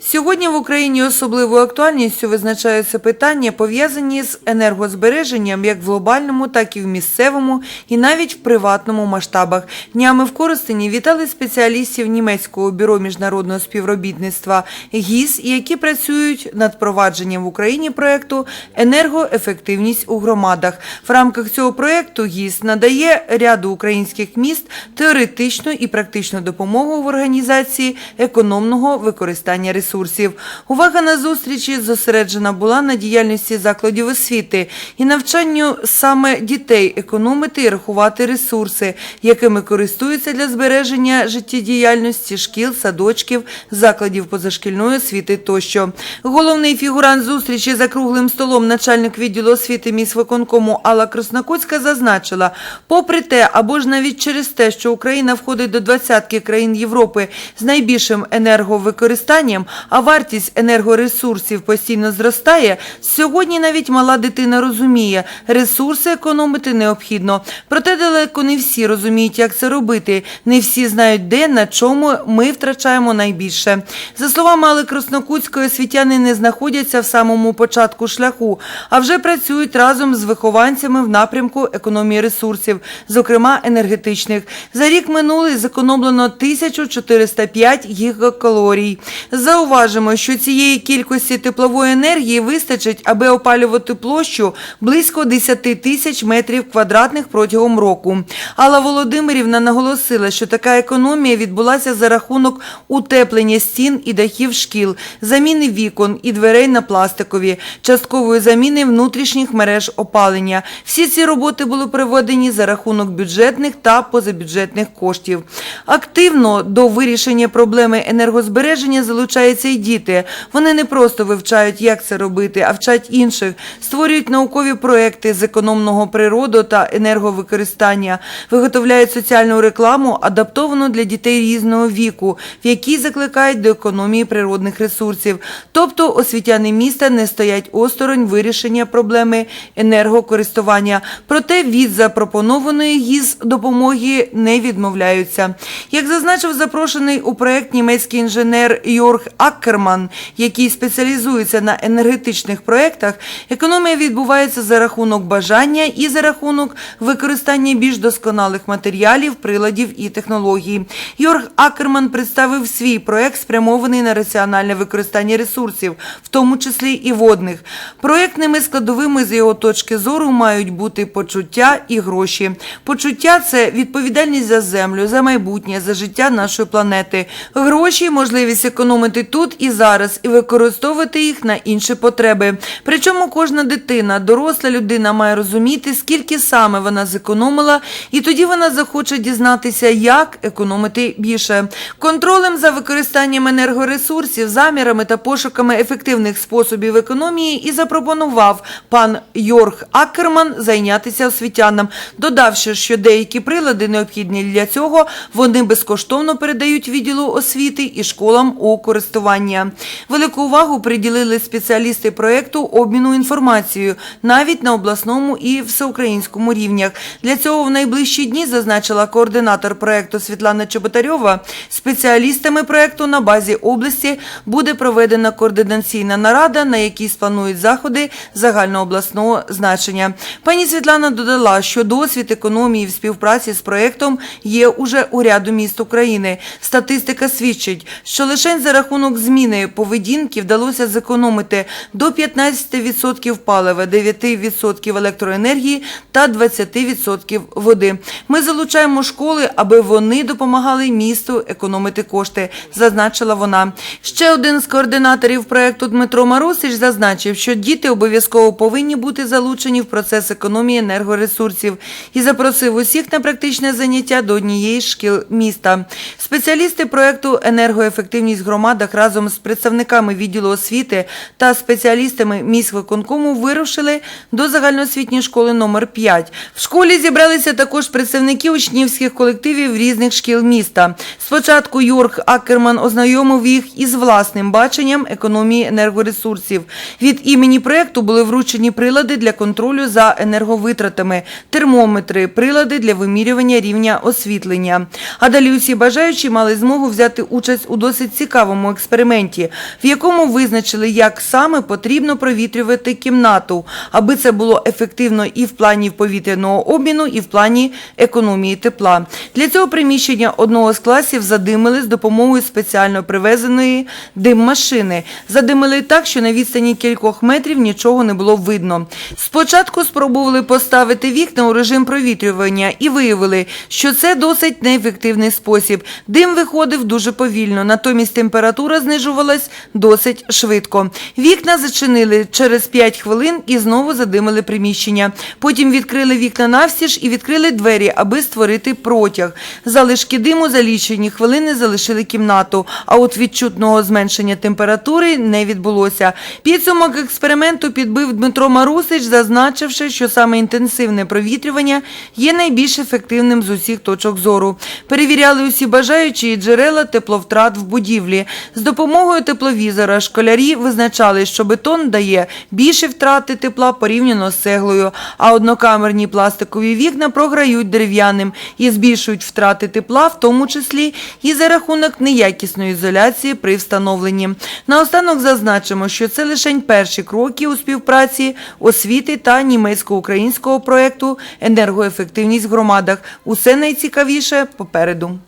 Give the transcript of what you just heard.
Сьогодні в Україні особливою актуальністю визначаються питання, пов'язані з енергозбереженням як в глобальному, так і в місцевому, і навіть в приватному масштабах. Днями в Коростені вітали спеціалістів німецького бюро міжнародного співробітництва ГІС, які працюють над впровадженням в Україні проекту енергоефективність у громадах. В рамках цього проекту ГІС надає ряду українських міст теоретичну і практичну допомогу в організації економного використання ресурсів. Увага на зустрічі зосереджена була на діяльності закладів освіти і навчанню саме дітей економити і рахувати ресурси, якими користуються для збереження життєдіяльності шкіл, садочків, закладів позашкільної освіти тощо. Головний фігурант зустрічі за круглим столом начальник відділу освіти міськвиконкому Алла Краснокутська зазначила, попри те, або ж навіть через те, що Україна входить до двадцятки країн Європи з найбільшим енерговикористанням, а вартість енергоресурсів постійно зростає, сьогодні навіть мала дитина розуміє, ресурси економити необхідно. Проте далеко не всі розуміють, як це робити. Не всі знають, де, на чому ми втрачаємо найбільше. За словами Алли Краснокутської, освітяни не знаходяться в самому початку шляху, а вже працюють разом з вихованцями в напрямку економії ресурсів, зокрема енергетичних. За рік минулий зекономлено 1405 гігакалорій. Зауважимо, що цієї кількості теплової енергії вистачить, аби опалювати площу близько 10 тисяч метрів квадратних протягом року. Алла Володимирівна наголосила, що така економія відбулася за рахунок утеплення стін і дахів шкіл, заміни вікон і дверей на пластикові, часткової заміни внутрішніх мереж опалення. Всі ці роботи були проведені за рахунок бюджетних та позабюджетних коштів. Активно до вирішення проблеми енергозбереження залучаються і діти. Вони не просто вивчають, як це робити, а вчать інших, створюють наукові проекти з економного природу та енерговикористання, виготовляють соціальну рекламу, адаптовану для дітей різного віку, в якій закликають до економії природних ресурсів. Тобто освітяни міста не стоять осторонь вирішення проблеми енергокористування. Проте від запропонованої ГІЗ допомоги не відмовляються. Як зазначив запрошений у проект німецький інженер Йорг Аккерман, який спеціалізується на енергетичних проектах, економія відбувається за рахунок бажання і за рахунок використання більш досконалих матеріалів, приладів і технологій. Йорг Акерман представив свій проект, спрямований на раціональне використання ресурсів, в тому числі і водних. Проектними складовими з його точки зору мають бути почуття і гроші. Почуття це відповідальність за землю, за майбутнє, за життя нашої планети. Гроші можливість економити тут і зараз і використовувати їх на інші потреби. Причому кожна дитина, доросла людина має розуміти, скільки саме вона зекономила, і тоді вона захоче дізнатися, як економити більше. Контролем за використанням енергоресурсів, замірами та пошуками ефективних способів економії і запропонував пан Йорг Акерман зайнятися освітянам, додавши, що деякі прилади необхідні для цього вони безкоштовно передають відділу освіти і школам у користування. Велику увагу приділили спеціалісти проекту обміну інформацією навіть на обласному і всеукраїнському рівнях. Для цього в найближчі дні зазначила координатор проекту Світлана Чеботарьова. Спеціалістами проекту на базі області буде проведена координаційна нарада, на якій спланують заходи загальнообласного значення. Пані Світлана додала, що досвід економії в співпраці з проектом є уже у ряду міст України. Статистика свідчить, що лише за рахунок зміни поведінки вдалося зекономити до 15% палива, 9% електроенергії та 20% води. Ми залучаємо школи, аби вони допомагали місту економити кошти, зазначила вона. Ще один з координаторів проекту Дмитро Марусич зазначив, що діти обов'язково повинні бути залучені в процес економії енергоресурсів і запросив усіх на практичне заняття до однієї з шкіл міста. Спеціалісти проекту енергоефективність в громадах разом з представниками відділу освіти та спеціалістами міськвиконкому вирушили до загальноосвітньої школи номер 5. В школі зібралися також представники учнівських колективів різних шкіл міста. Спочатку Йорг Акерман ознайомив їх із власним баченням економії енергоресурсів. Від імені проекту були вручені прилади для контролю за енерговитратами, термометри, прилади для вимірювання рівня освітлення. А далі усі бажаючі мали змогу взяти участь у досить цікавому проведеному експерименті, в якому визначили, як саме потрібно провітрювати кімнату, аби це було ефективно і в плані повітряного обміну, і в плані економії тепла. Для цього приміщення одного з класів задимили з допомогою спеціально привезеної диммашини. Задимили так, що на відстані кількох метрів нічого не було видно. Спочатку спробували поставити вікна у режим провітрювання і виявили, що це досить неефективний спосіб. Дим виходив дуже повільно, натомість температура знижувалась досить швидко. Вікна зачинили через 5 хвилин і знову задимили приміщення. Потім відкрили вікна навстіж і відкрили двері, аби створити протяг. Залишки диму за лічені хвилини залишили кімнату, а от відчутного зменшення температури не відбулося. Підсумок експерименту підбив Дмитро Марусич, зазначивши, що саме інтенсивне провітрювання є найбільш ефективним з усіх точок зору. Перевіряли усі бажаючі і джерела тепловтрат в будівлі. З допомогою тепловізора школярі визначали, що бетон дає більше втрати тепла порівняно з цеглою, а однокамерні пластикові вікна програють дерев'яним і збільшують втрати тепла, в тому числі і за рахунок неякісної ізоляції при встановленні. Наостанок зазначимо, що це лише перші кроки у співпраці освіти та німецько-українського проєкту енергоефективність в громадах. Усе найцікавіше попереду.